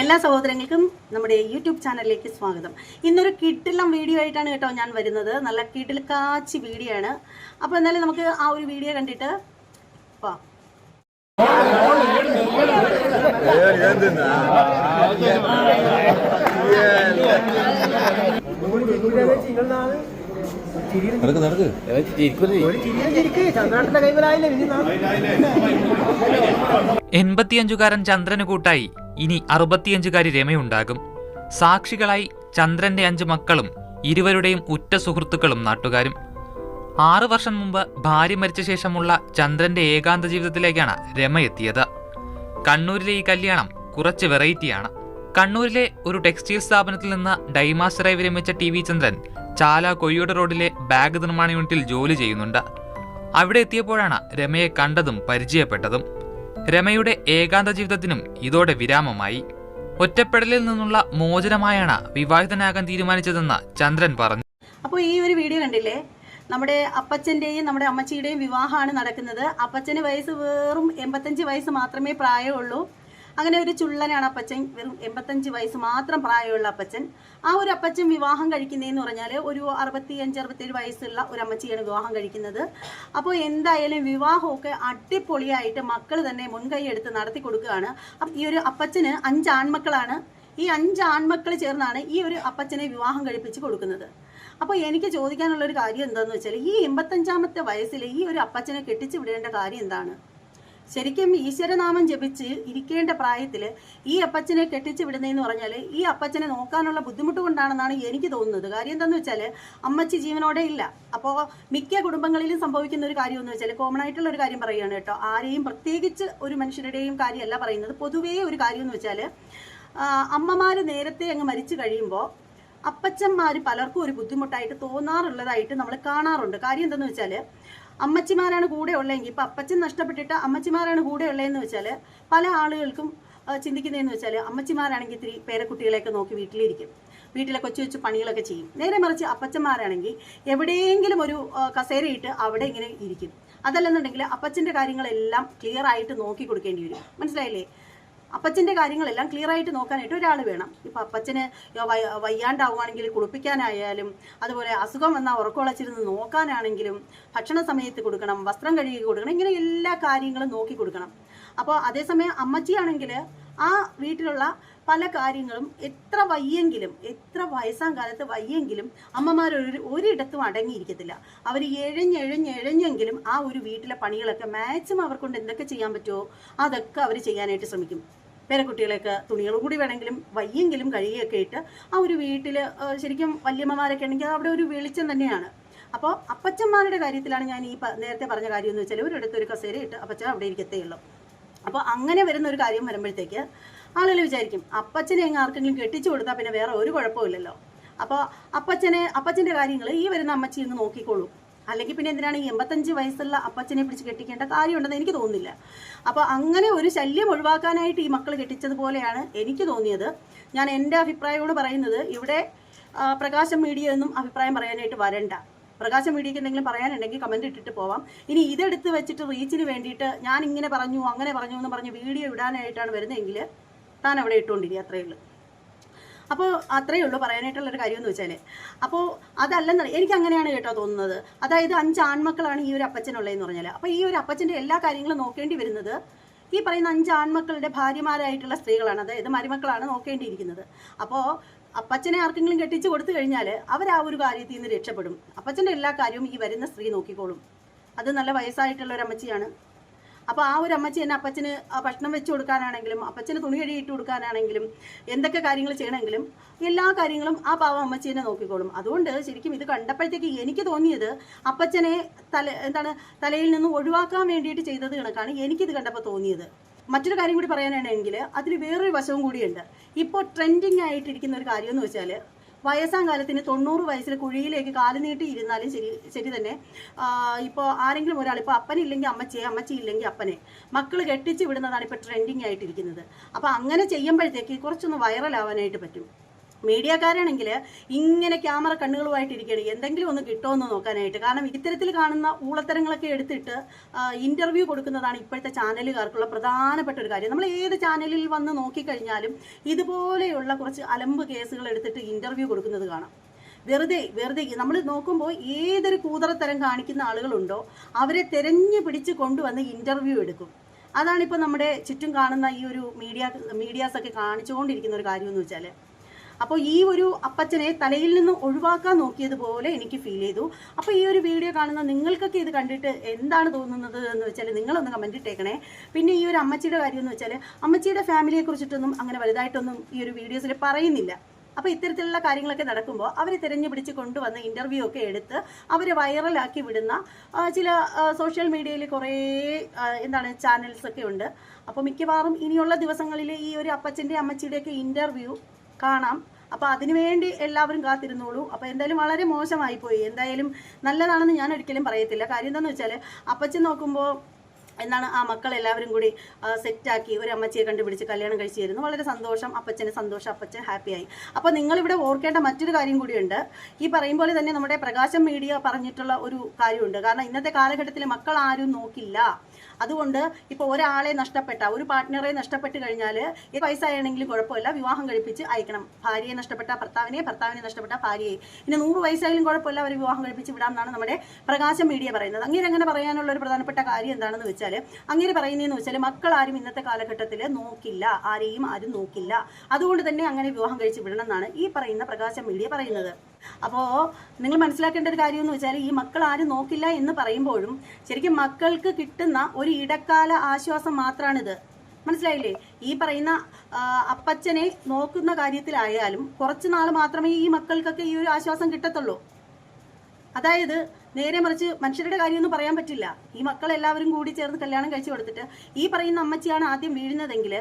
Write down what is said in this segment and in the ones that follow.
എല്ലാ സഹോദരങ്ങൾക്കും നമ്മുടെ യൂട്യൂബ് ചാനലിലേക്ക് സ്വാഗതം. ഇന്നൊരു കിട്ടിലം വീഡിയോ ആയിട്ടാണ് കേട്ടോ ഞാൻ വരുന്നത്. നല്ല കിട്ടിൽ കാച്ചി വീഡിയോ ആണ്. അപ്പോൾ എന്നാലും നമുക്ക് ആ ഒരു വീഡിയോ കണ്ടിട്ട് വാ. നടക്ക് നടക്ക്. എൺപത്തിയഞ്ചുകാരൻ ചന്ദ്രന് കൂട്ടായി. ഇനി അറുപത്തിയഞ്ചുകാരി രമയുണ്ടാകും. സാക്ഷികളായി ചന്ദ്രന്റെ അഞ്ച് മക്കളും ഇരുവരുടെയും ഉറ്റ സുഹൃത്തുക്കളും നാട്ടുകാരും. ആറു വർഷം മുമ്പ് ഭാര്യ മരിച്ച ശേഷമുള്ള ചന്ദ്രന്റെ ഏകാന്ത ജീവിതത്തിലേക്കാണ് രമ എത്തിയത്. കണ്ണൂരിലെ ഈ കല്യാണം കുറച്ച് വെറൈറ്റിയാണ്. കണ്ണൂരിലെ ഒരു ടെക്സ്റ്റൈൽ സ്ഥാപനത്തിൽ നിന്ന് ഡൈമാസ്റ്ററായി വിരമിച്ച ടി വി ചന്ദ്രൻ ചാല കൊയ്യോട് റോഡിലെ ബാഗ് നിർമ്മാണ യൂണിറ്റിൽ ജോലി ചെയ്യുന്നുണ്ട്. അവിടെ എത്തിയപ്പോഴാണ് രമയെ കണ്ടതും പരിചയപ്പെട്ടതും. രമയുടെ ഏകാന്ത ജീവിതത്തിനും ഇതോടെ വിരാമമായി. ഒറ്റപ്പെടലിൽ നിന്നുള്ള മോചനമായാണ് വിവാഹിതനാകാൻ തീരുമാനിച്ചതെന്ന് ചന്ദ്രൻ പറഞ്ഞു. അപ്പോൾ ഈ ഒരു വീഡിയോ കണ്ടില്ലേ? നമ്മുടെ അപ്പച്ചന്റെയും നമ്മുടെ അമ്മച്ചിയുടെയും വിവാഹമാണ് നടക്കുന്നത്. അപ്പച്ചന് വയസ്സ് വെറും എൺപത്തഞ്ച് വയസ്സ് മാത്രമേ പ്രായമുള്ളൂ. അങ്ങനെ ഒരു ചുള്ളനാണ് അപ്പച്ചൻ. വെറും എൺപത്തഞ്ച് വയസ്സ് മാത്രം പ്രായമുള്ള അപ്പച്ചൻ. ആ ഒരു അപ്പച്ചൻ വിവാഹം കഴിക്കുന്നതെന്ന് പറഞ്ഞാൽ ഒരു അറുപത്തി അഞ്ച് അറുപത്തേഴ് വയസ്സുള്ള ഒരു അമ്മച്ചിയാണ് വിവാഹം കഴിക്കുന്നത്. അപ്പോൾ എന്തായാലും വിവാഹമൊക്കെ അടിപൊളിയായിട്ട് മക്കൾ തന്നെ മുൻകൈ എടുത്ത് നടത്തി കൊടുക്കുകയാണ്. ഈ ഒരു അപ്പച്ചന് അഞ്ച് ആൺമക്കളാണ്. ഈ അഞ്ച് ആൺമക്കൾ ചേർന്നാണ് ഈ ഒരു അപ്പച്ചനെ വിവാഹം കഴിപ്പിച്ച് കൊടുക്കുന്നത്. അപ്പോൾ എനിക്ക് ചോദിക്കാനുള്ള ഒരു കാര്യം എന്താണെന്ന് വെച്ചാൽ ഈ എൺപത്തഞ്ചാമത്തെ വയസ്സിൽ ഈ ഒരു അപ്പച്ചനെ കെട്ടിച്ചു വിടേണ്ട കാര്യം എന്താണ്? ശരിക്കും ഈശ്വരനാമം ജപിച്ച് ഇരിക്കേണ്ട പ്രായത്തിൽ ഈ അപ്പച്ചനെ കെട്ടിച്ച് വിടുന്നതെന്ന് പറഞ്ഞാൽ ഈ അപ്പച്ചനെ നോക്കാനുള്ള ബുദ്ധിമുട്ട് കൊണ്ടാണെന്നാണ് എനിക്ക് തോന്നുന്നത്. കാര്യം എന്താണെന്ന് വെച്ചാൽ അമ്മച്ചി ജീവനോടെ ഇല്ല. അപ്പോൾ മിക്ക കുടുംബങ്ങളിലും സംഭവിക്കുന്ന ഒരു കാര്യം എന്ന് വെച്ചാൽ കോമൺ ആയിട്ടുള്ള ഒരു കാര്യം പറയുകയാണ് കേട്ടോ. ആരെയും പ്രത്യേകിച്ച് ഒരു മനുഷ്യരുടെയും കാര്യമല്ല പറയുന്നത്. പൊതുവേ ഒരു കാര്യം എന്ന് വെച്ചാൽ അമ്മമാർ നേരത്തെ അങ്ങ് മരിച്ചു കഴിയുമ്പോൾ അപ്പച്ചന്മാർ പലർക്കും ഒരു ബുദ്ധിമുട്ടായിട്ട് തോന്നാറുള്ളതായിട്ട് നമ്മൾ കാണാറുണ്ട്. കാര്യം എന്താണെന്ന് വെച്ചാൽ അമ്മച്ചിമാരാണ് കൂടെ ഉള്ളതെങ്കിൽ ഇപ്പം അപ്പച്ചൻ നഷ്ടപ്പെട്ടിട്ട് അമ്മച്ചിമാരാണ് കൂടെ ഉള്ളതെന്ന് വെച്ചാൽ പല ആളുകൾക്കും ചിന്തിക്കുന്നതെന്ന് വെച്ചാൽ അമ്മച്ചിമാരാണെങ്കിൽ ഇത്തിരി പേരക്കുട്ടികളെയൊക്കെ നോക്കി വീട്ടിലിരിക്കും. വീട്ടിലെ കൊച്ചു കൊച്ചു പണികളൊക്കെ ചെയ്യും. നേരെ മറിച്ച് അപ്പച്ചന്മാരാണെങ്കിൽ എവിടെയെങ്കിലും ഒരു കസേരയിട്ട് അവിടെ ഇങ്ങനെ ഇരിക്കും. അതല്ലെന്നുണ്ടെങ്കിൽ അപ്പച്ചന്റെ കാര്യങ്ങളെല്ലാം ക്ലിയർ ആയിട്ട് നോക്കി കൊടുക്കേണ്ടി വരും. മനസ്സിലായില്ലേ? അപ്പച്ചന്റെ കാര്യങ്ങളെല്ലാം ക്ലിയർ ആയിട്ട് നോക്കാനായിട്ട് ഒരാൾ വേണം. ഇപ്പം അപ്പച്ചന് വയ- വയ്യാണ്ടാവുകയാണെങ്കിൽ കുളിപ്പിക്കാനായാലും അതുപോലെ അസുഖം വന്നാൽ ഉറക്കമുളച്ചിരുന്ന് നോക്കാനാണെങ്കിലും ഭക്ഷണ സമയത്ത് കൊടുക്കണം വസ്ത്രം കഴുകി കൊടുക്കണം ഇങ്ങനെ എല്ലാ കാര്യങ്ങളും നോക്കി കൊടുക്കണം. അപ്പോൾ അതേസമയം അമ്മച്ചിയാണെങ്കിൽ ആ വീട്ടിലുള്ള പല കാര്യങ്ങളും എത്ര വയ്യെങ്കിലും എത്ര വയസ്സാം കാലത്ത് വയ്യെങ്കിലും അമ്മമാർ ഒരു ഒരിടത്തും അടങ്ങിയിരിക്കത്തില്ല. അവർ എഴഞ്ഞെഴഞ്ഞെഴഞ്ഞെങ്കിലും ആ ഒരു വീട്ടിലെ പണികളൊക്കെ മാക്സിമം അവർക്കൊണ്ട്. എന്തൊക്കെ ചെയ്യാൻ പറ്റുമോ അതൊക്കെ അവർ ചെയ്യാനായിട്ട് ശ്രമിക്കും. പേരക്കുട്ടികളെയൊക്കെ തുണികൾ കൂടി വേണമെങ്കിലും വയ്യെങ്കിലും കഴുകിയൊക്കെ ഇട്ട് ആ ഒരു വീട്ടിൽ ശരിക്കും വല്യമ്മമാരൊക്കെ ഉണ്ടെങ്കിൽ അവിടെ ഒരു വെളിച്ചം തന്നെയാണ്. അപ്പോൾ അപ്പച്ചന്മാരുടെ കാര്യത്തിലാണ് ഞാൻ ഈ നേരത്തെ പറഞ്ഞ കാര്യം എന്ന് വെച്ചാൽ ഒരിടത്ത് ഒരു കസേര ഇട്ട് അപ്പച്ചൻ അവിടെ ഇരിക്കത്തേ ഉള്ളൂ. അപ്പോൾ അങ്ങനെ വരുന്ന ഒരു കാര്യം വരുമ്പോഴത്തേക്ക് ആളുകൾ വിചാരിക്കും അപ്പച്ചനെ എങ്ങനെ ആർക്കെങ്കിലും കെട്ടിച്ചു കൊടുത്താൽ പിന്നെ വേറെ ഒരു കുഴപ്പമില്ലല്ലോ അപ്പോൾ അപ്പച്ചനെ അപ്പച്ചന്റെ കാര്യങ്ങൾ ഈ വരുന്ന അമ്മച്ചി ഒന്ന് നോക്കിക്കോളൂ. അല്ലെങ്കിൽ പിന്നെ എന്തിനാണ് ഈ എൺപത്തഞ്ച് വയസ്സുള്ള അപ്പച്ചനെ പിടിച്ച് കെട്ടിക്കേണ്ട കാര്യമുണ്ടെന്ന് എനിക്ക് തോന്നുന്നില്ല. അപ്പോൾ അങ്ങനെ ഒരു ശല്യം ഒഴിവാക്കാനായിട്ട് ഈ മക്കൾ കെട്ടിച്ചതുപോലെയാണ് എനിക്ക് തോന്നിയത്. ഞാൻ എന്റെ അഭിപ്രായമാണ് പറയുന്നത് ഇവിടെ പ്രകാശം മീഡിയ ഒന്നും അഭിപ്രായം പറയാനായിട്ട് വരണ്ട. പ്രകാശം മീഡിയയ്ക്ക് എന്തെങ്കിലും പറയാനുണ്ടെങ്കിൽ കമന്റ് ഇട്ടിട്ട് പോവാം. ഇനി ഇതെടുത്ത് വെച്ചിട്ട് റീച്ചിന് വേണ്ടിയിട്ട് ഞാൻ ഇങ്ങനെ പറഞ്ഞു അങ്ങനെ പറഞ്ഞു എന്ന് പറഞ്ഞ് വീഡിയോ ഇടാനായിട്ടാണ് വരുന്നതെങ്കിൽ താൻ അവിടെ ഇട്ടുകൊണ്ടിരിക്കുക അത്രയേ ഉള്ളൂ. അപ്പോൾ അത്രയേ ഉള്ളൂ പറയാനായിട്ടുള്ളൊരു കാര്യം എന്ന് വെച്ചാൽ അപ്പോൾ അതല്ലെന്ന് എനിക്ക് അങ്ങനെയാണ് കേട്ടോ തോന്നുന്നത്. അതായത് അഞ്ച് ആൺമക്കളാണ് ഈ ഒരു അപ്പച്ചനുള്ളതെന്ന് പറഞ്ഞാൽ അപ്പോൾ ഈ ഒരു അപ്പച്ചന്റെ എല്ലാ കാര്യങ്ങളും നോക്കേണ്ടി വരുന്നത് ഈ പറയുന്ന അഞ്ച് ആൺമക്കളുടെ ഭാര്യമാരായിട്ടുള്ള സ്ത്രീകളാണ്. അതായത് മരുമക്കളാണ് നോക്കേണ്ടിയിരിക്കുന്നത്. അപ്പോൾ അപ്പച്ചനെ ആർക്കെങ്കിലും കെട്ടിച്ച് കൊടുത്തു കഴിഞ്ഞാൽ അവർ ആ ഒരു കാര്യത്തിൽ നിന്ന് രക്ഷപ്പെടും. അപ്പച്ചന്റെ എല്ലാ കാര്യവും ഈ വരുന്ന സ്ത്രീ നോക്കിക്കോളും. അത് നല്ല വയസ്സായിട്ടുള്ള ഒരു അമ്മച്ചിയാണ്. അപ്പോൾ ആ ഒരു അമ്മച്ചി എന്നെ അപ്പച്ചന് ഭക്ഷണം വെച്ച് കൊടുക്കാനാണെങ്കിലും അപ്പച്ചന് തുണി കഴുകിയിട്ട് കൊടുക്കാനാണെങ്കിലും എന്തൊക്കെ കാര്യങ്ങൾ ചെയ്യണമെങ്കിലും എല്ലാ കാര്യങ്ങളും ആ പാവം തന്നെ നോക്കിക്കോളും. അതുകൊണ്ട് ശരിക്കും ഇത് കണ്ടപ്പോഴത്തേക്ക് എനിക്ക് തോന്നിയത് അപ്പച്ചനെ തല എന്താണ് തലയിൽ നിന്ന് ഒഴിവാക്കാൻ വേണ്ടിയിട്ട് ചെയ്തത് കണക്കാണ് എനിക്കിത് കണ്ടപ്പോൾ തോന്നിയത്. മറ്റൊരു കാര്യം കൂടി പറയാനാണെങ്കിൽ അതിൽ വേറൊരു വശവും കൂടിയുണ്ട്. ഇപ്പോൾ ട്രെൻഡിങ് ആയിട്ടിരിക്കുന്ന ഒരു കാര്യം എന്ന് വെച്ചാൽ വയസ്സാം കാലത്തിന് തൊണ്ണൂറ് വയസ്സിൽ കുഴിയിലേക്ക് കാൽ നീട്ടി ഇരുന്നാലും ശരി ശരി തന്നെ. ഇപ്പോൾ ആരെങ്കിലും ഒരാൾ ഇപ്പോൾ അപ്പനില്ലെങ്കിൽ അമ്മച്ചേ അമ്മച്ചി ഇല്ലെങ്കിൽ അപ്പനെ മക്കൾ കെട്ടിച്ച് വിടുന്നതാണ് ഇപ്പോൾ ട്രെൻഡിങ് ആയിട്ടിരിക്കുന്നത്. അപ്പോൾ അങ്ങനെ ചെയ്യുമ്പോഴത്തേക്ക് കുറച്ചൊന്ന് വൈറലാവാനായിട്ട് പറ്റും. മീഡിയക്കാരാണെങ്കിൽ ഇങ്ങനെ ക്യാമറ കണ്ണുകളുമായിട്ടിരിക്കണം എന്തെങ്കിലും ഒന്ന് കിട്ടുമെന്ന് നോക്കാനായിട്ട്. കാരണം ഇത്തരത്തിൽ കാണുന്ന ഊളത്തരങ്ങളൊക്കെ എടുത്തിട്ട് ഇന്റർവ്യൂ കൊടുക്കുന്നതാണ് ഇപ്പോഴത്തെ ചാനലുകാർക്കുള്ള പ്രധാനപ്പെട്ട ഒരു കാര്യം. നമ്മൾ ഏത് ചാനലിൽ വന്ന് നോക്കിക്കഴിഞ്ഞാലും ഇതുപോലെയുള്ള കുറച്ച് അലമ്പ് കേസുകൾ എടുത്തിട്ട് ഇന്റർവ്യൂ കൊടുക്കുന്നത് കാണാം. വെറുതെ വെറുതെ നമ്മൾ നോക്കുമ്പോൾ ഏതൊരു കൂതറത്തരം കാണിക്കുന്ന ആളുകളുണ്ടോ അവരെ തെരഞ്ഞു പിടിച്ച് കൊണ്ടുവന്ന് ഇന്റർവ്യൂ എടുക്കും. അതാണിപ്പോൾ നമ്മുടെ ചുറ്റും കാണുന്ന ഈ ഒരു മീഡിയ മീഡിയാസൊക്കെ കാണിച്ചുകൊണ്ടിരിക്കുന്ന ഒരു കാര്യമെന്ന് വെച്ചാൽ അപ്പോൾ ഈ ഒരു അപ്പച്ചനെ തലയിൽ നിന്ന് ഒഴിവാക്കാൻ നോക്കിയതുപോലെ എനിക്ക് ഫീൽ ചെയ്തു. അപ്പോൾ ഈ ഒരു വീഡിയോ കാണുന്ന നിങ്ങൾക്കൊക്കെ ഇത് കണ്ടിട്ട് എന്താണ് തോന്നുന്നത് എന്ന് വെച്ചാൽ നിങ്ങളൊന്ന് കമന്റ് ഇട്ടേക്കണേ. പിന്നെ ഈ ഒരു അമ്മച്ചിയുടെ കാര്യം എന്ന് വെച്ചാൽ അമ്മച്ചിയുടെ ഫാമിലിയെ കുറിച്ചിട്ടൊന്നും അങ്ങനെ വലുതായിട്ടൊന്നും ഈ ഒരു വീഡിയോസിൽ പറയുന്നില്ല. അപ്പോൾ ഇത്തരത്തിലുള്ള കാര്യങ്ങളൊക്കെ നടക്കുമ്പോൾ അവർ തിരഞ്ഞു പിടിച്ച് കൊണ്ടുവന്ന് ഇന്റർവ്യൂ ഒക്കെ എടുത്ത് അവരെ വൈറലാക്കി വിടുന്ന ചില സോഷ്യൽ മീഡിയയിൽ കുറേ എന്താണ് ചാനൽസ് ഒക്കെ ഉണ്ട്. അപ്പോൾ മിക്കവാറും ഇനിയുള്ള ദിവസങ്ങളിൽ ഈ ഒരു അപ്പച്ചന്റെ അമ്മച്ചിയുടെയൊക്കെ ഇന്റർവ്യൂ കാണാം. അപ്പോൾ അതിനുവേണ്ടി എല്ലാവരും കാത്തിരുന്നോളൂ. അപ്പോൾ എന്തായാലും വളരെ മോശമായി പോയി എന്തായാലും നല്ലതാണെന്ന് ഞാൻ ഒരിക്കലും പറയത്തില്ല. കാര്യം എന്താണെന്ന് വെച്ചാൽ അപ്പച്ചൻ നോക്കുമ്പോൾ എന്താണ് ആ മക്കൾ എല്ലാവരും കൂടി സെറ്റാക്കി ഒരു അമ്മച്ചിയെ കണ്ടുപിടിച്ച് കല്യാണം കഴിച്ചു തരുന്നു വളരെ സന്തോഷം. അപ്പച്ചന് സന്തോഷം. അപ്പച്ചൻ ഹാപ്പിയായി അപ്പോൾ നിങ്ങളിവിടെ ഓർക്കേണ്ട മറ്റൊരു കാര്യം കൂടിയുണ്ട്. ഈ പറയും പോലെ തന്നെ നമ്മുടെ പ്രകാശം മീഡിയ പറഞ്ഞിട്ടുള്ള ഒരു കാര്യമുണ്ട്. കാരണം ഇന്നത്തെ കാലഘട്ടത്തിൽ മക്കൾ ആരും നോക്കില്ല. അതുകൊണ്ട് ഇപ്പോൾ ഒരാളെ നഷ്ടപ്പെട്ട ഒരു പാർട്ട്ണറെ നഷ്ടപ്പെട്ട് കഴിഞ്ഞാൽ ഈ പൈസ ആണെങ്കിലും കുഴപ്പമില്ല. വിവാഹം കഴിപ്പിച്ച് അയക്കണം. ഭാര്യയെ നഷ്ടപ്പെട്ട ഭർത്താവിനെ ഭർത്താവിനെ നഷ്ടപ്പെട്ട ഭാര്യയെ. ഇനി നൂറ് വയസ്സായാലും കുഴപ്പമില്ല. അവർ വിവാഹം കഴിപ്പിച്ച് വിടാമെന്നാണ് നമ്മുടെ പ്രകാശം മീഡിയ പറയുന്നത്. അങ്ങനെ അങ്ങനെ പറയാനുള്ള ഒരു പ്രധാനപ്പെട്ട കാര്യം എന്താണെന്ന് വെച്ചാൽ അങ്ങനെ പറയുന്നതെന്ന് വെച്ചാൽ മക്കൾ ആരും ഇന്നത്തെ കാലഘട്ടത്തിൽ നോക്കില്ല. ആരെയും ആരും നോക്കില്ല. അതുകൊണ്ട് തന്നെ അങ്ങനെ വിവാഹം കഴിച്ച് വിടണം എന്നാണ് ഈ പറയുന്ന പ്രകാശം മീഡിയ പറയുന്നത്. അപ്പോൾ നിങ്ങൾ മനസ്സിലാക്കേണ്ട ഒരു കാര്യം എന്ന് വെച്ചാൽ ഈ മക്കൾ ആരും നോക്കില്ല എന്ന് പറയുമ്പോഴും ശരിക്കും മക്കൾക്ക് കിട്ടുന്ന ഒരു ഇടക്കാല ആശ്വാസം മാത്രമാണിത് മനസ്സിലായില്ലേ? ഈ പറയുന്ന അപ്പച്ചനെ നോക്കുന്ന കാര്യത്തിലായാലും കുറച്ച് നാൾ മാത്രമേ ഈ മക്കൾക്കൊക്കെ ഈ ഒരു ആശ്വാസം കിട്ടത്തുള്ളൂ. അതായത് നേരെ മറിച്ച് മനുഷ്യരുടെ കാര്യമൊന്നും പറയാൻ പറ്റില്ല. ഈ മക്കളെല്ലാവരും കൂടി ചേർന്ന് കല്യാണം കഴിച്ചു കൊടുത്തിട്ട് ഈ പറയുന്ന അമ്മച്ചിയാണ് ആദ്യം വീഴുന്നതെങ്കിൽ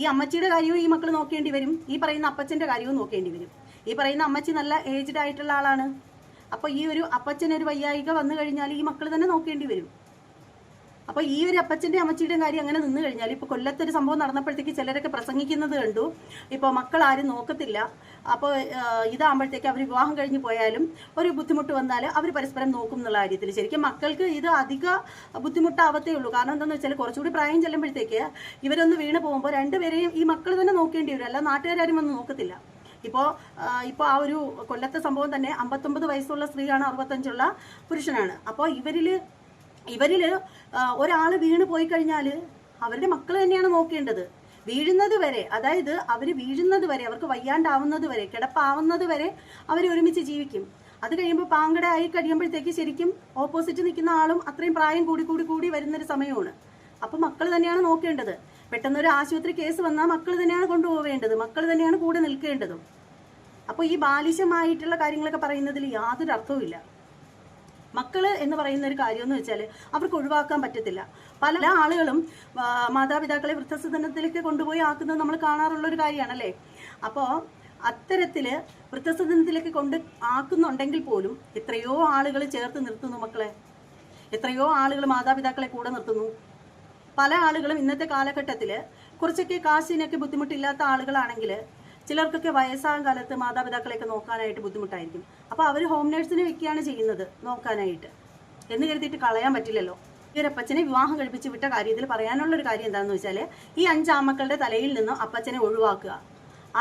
ഈ അമ്മച്ചിയുടെ കാര്യവും ഈ മക്കൾ നോക്കേണ്ടി വരും. ഈ പറയുന്ന അപ്പച്ചന്റെ കാര്യവും നോക്കേണ്ടി വരും. ഈ പറയുന്ന അമ്മച്ചി നല്ല ഏജ്ഡ് ആയിട്ടുള്ള ആളാണ്. അപ്പോൾ ഈ ഒരു അപ്പച്ചനൊരു വയ്യായിക വന്നു കഴിഞ്ഞാൽ ഈ മക്കൾ തന്നെ നോക്കേണ്ടി വരും. അപ്പോൾ ഈ ഒരു അപ്പച്ചന്റെ അമ്മച്ചിയുടെയും കാര്യം അങ്ങനെ നിന്ന് കഴിഞ്ഞാൽ ഇപ്പോൾ കൊല്ലത്തൊരു സംഭവം നടന്നപ്പോഴത്തേക്ക് ചിലരൊക്കെ പ്രസംഗിക്കുന്നത് കണ്ടു. ഇപ്പോൾ മക്കൾ ആരും നോക്കത്തില്ല. അപ്പോൾ ഇതാകുമ്പോഴത്തേക്ക് അവർ വിവാഹം കഴിഞ്ഞ് പോയാലും ഒരു ബുദ്ധിമുട്ട് വന്നാൽ അവർ പരസ്പരം നോക്കും എന്നുള്ള കാര്യത്തിൽ. ശരിക്കും മക്കൾക്ക് ഇത് അധിക ബുദ്ധിമുട്ടാവത്തേ ഉള്ളൂ. കാരണം എന്താണെന്ന് വെച്ചാൽ കുറച്ചുകൂടി പ്രായം ചെല്ലുമ്പോഴത്തേക്ക് ഇവരൊന്ന് വീണ് പോകുമ്പോൾ രണ്ടുപേരെയും ഈ മക്കൾ തന്നെ നോക്കേണ്ടി വരും. അല്ല നാട്ടുകാരും ഒന്നും നോക്കത്തില്ല. ഇപ്പോൾ ഇപ്പോൾ ആ ഒരു കൊല്ലത്തെ സംഭവം തന്നെ അമ്പത്തൊമ്പത് വയസ്സുള്ള സ്ത്രീയാണ് അറുപത്തഞ്ചുള്ള പുരുഷനാണ്. അപ്പോൾ ഇവരിൽ ഇവരിൽ ഒരാൾ വീണ് പോയി കഴിഞ്ഞാൽ അവരുടെ മക്കൾ തന്നെയാണ് നോക്കേണ്ടത്. വീഴുന്നത് വരെ അതായത് അവർ വീഴുന്നത് വരെ അവർക്ക് വയ്യാണ്ടാവുന്നത് വരെ കിടപ്പാവുന്നത് വരെ അവർ ഒരുമിച്ച് ജീവിക്കും. അത് കഴിയുമ്പോൾ പാങ്കട ആയി കഴിയുമ്പോഴത്തേക്ക് ശരിക്കും ഓപ്പോസിറ്റ് നിൽക്കുന്ന ആളും അത്രയും പ്രായം കൂടി കൂടി കൂടി വരുന്നൊരു സമയമാണ്. അപ്പം മക്കൾ തന്നെയാണ് നോക്കേണ്ടത്. പെട്ടെന്ന് ഒരു ആശുപത്രി കേസ് വന്നാൽ മക്കൾ തന്നെയാണ് കൊണ്ടുപോവേണ്ടത്. മക്കൾ തന്നെയാണ് കൂടെ നിൽക്കേണ്ടതും. അപ്പോൾ ഈ ബാലിശമായിട്ടുള്ള കാര്യങ്ങളൊക്കെ പറയുന്നതിൽ യാതൊരു അർത്ഥവുമില്ല. മക്കൾ എന്ന് പറയുന്ന ഒരു കാര്യം എന്ന് വെച്ചാൽ അവർക്ക് ഒഴിവാക്കാൻ പറ്റത്തില്ല. പല ആളുകളും മാതാപിതാക്കളെ വൃദ്ധസദനത്തിലേക്ക് കൊണ്ടുപോയി ആക്കുന്നത് നമ്മൾ കാണാറുള്ള ഒരു കാര്യമാണല്ലേ? അപ്പോൾ അത്തരത്തിൽ വൃദ്ധസദനത്തിലേക്ക് കൊണ്ട് ആക്കുന്നുണ്ടെങ്കിൽ പോലും എത്രയോ ആളുകൾ ചേർത്ത് നിർത്തുന്നു മക്കളെ. എത്രയോ ആളുകൾ മാതാപിതാക്കളെ കൂടെ നിർത്തുന്നു. പല ആളുകളും ഇന്നത്തെ കാലഘട്ടത്തിൽ കുറച്ചൊക്കെ കാശിനൊക്കെ ബുദ്ധിമുട്ടില്ലാത്ത ആളുകളാണെങ്കിൽ ചിലർക്കൊക്കെ വയസ്സായ കാലത്ത് മാതാപിതാക്കളെയൊക്കെ നോക്കാനായിട്ട് ബുദ്ധിമുട്ടായിരിക്കും. അപ്പോൾ അവർ ഹോം നേഴ്സിനെ വെക്കുകയാണ് ചെയ്യുന്നത് നോക്കാനായിട്ട്. എന്ന് കരുതിയിട്ട് കളയാൻ പറ്റില്ലല്ലോ. അപ്പച്ചനെ വിവാഹം കഴിപ്പിച്ച് വിട്ട കാര്യത്തിൽ പറയാനുള്ള ഒരു കാര്യം എന്താണെന്ന് വെച്ചാൽ ഈ അഞ്ചാമക്കളുടെ തലയിൽ നിന്ന് അപ്പച്ചനെ ഒഴിവാക്കുക.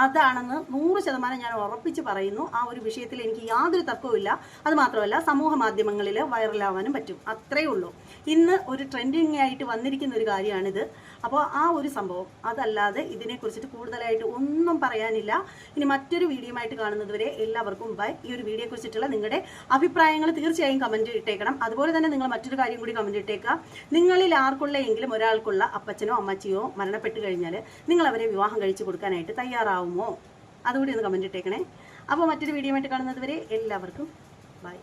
അതാണെന്ന് നൂറ് ശതമാനം ഞാൻ ഉറപ്പിച്ച് പറയുന്നു. ആ ഒരു വിഷയത്തിൽ എനിക്ക് യാതൊരു തർക്കവുമില്ല അത് മാത്രമല്ല സമൂഹ മാധ്യമങ്ങളിൽ വൈറലാവാനും പറ്റും. അത്രയേ ഉള്ളൂ. ഇന്ന് ഒരു ട്രെൻഡിങ് ആയിട്ട് വന്നിരിക്കുന്ന ഒരു കാര്യമാണിത്. അപ്പോൾ ആ ഒരു സംഭവം അതല്ലാതെ ഇതിനെക്കുറിച്ചിട്ട് കൂടുതലായിട്ട് ഒന്നും പറയാനില്ല. ഇനി മറ്റൊരു വീഡിയോ ആയിട്ട് കാണുന്നതുവരെ എല്ലാവർക്കും ബൈ ഈ ഒരു വീഡിയോയെക്കുറിച്ചിട്ടുള്ള നിങ്ങളുടെ അഭിപ്രായങ്ങൾ തീർച്ചയായും കമന്റ് ഇട്ടേക്കണം. അതുപോലെ തന്നെ നിങ്ങൾ മറ്റൊരു കാര്യം കൂടി കമന്റ് ഇട്ടേക്കുക. നിങ്ങളിൽ ആർക്കുള്ള എങ്കിലും ഒരാൾക്കുള്ള അപ്പച്ചനോ അമ്മച്ചിയോ മരണപ്പെട്ട് കഴിഞ്ഞാൽ നിങ്ങൾ അവരെ വിവാഹം കഴിച്ചു കൊടുക്കാനായിട്ട് തയ്യാറാവുമോ? അതുകൂടി ഒന്ന് കമന്റ് ഇട്ടേക്കണേ. അപ്പോൾ മറ്റൊരു വീഡിയോ ആയിട്ട് കാണുന്നത് വരെ എല്ലാവർക്കും ബൈ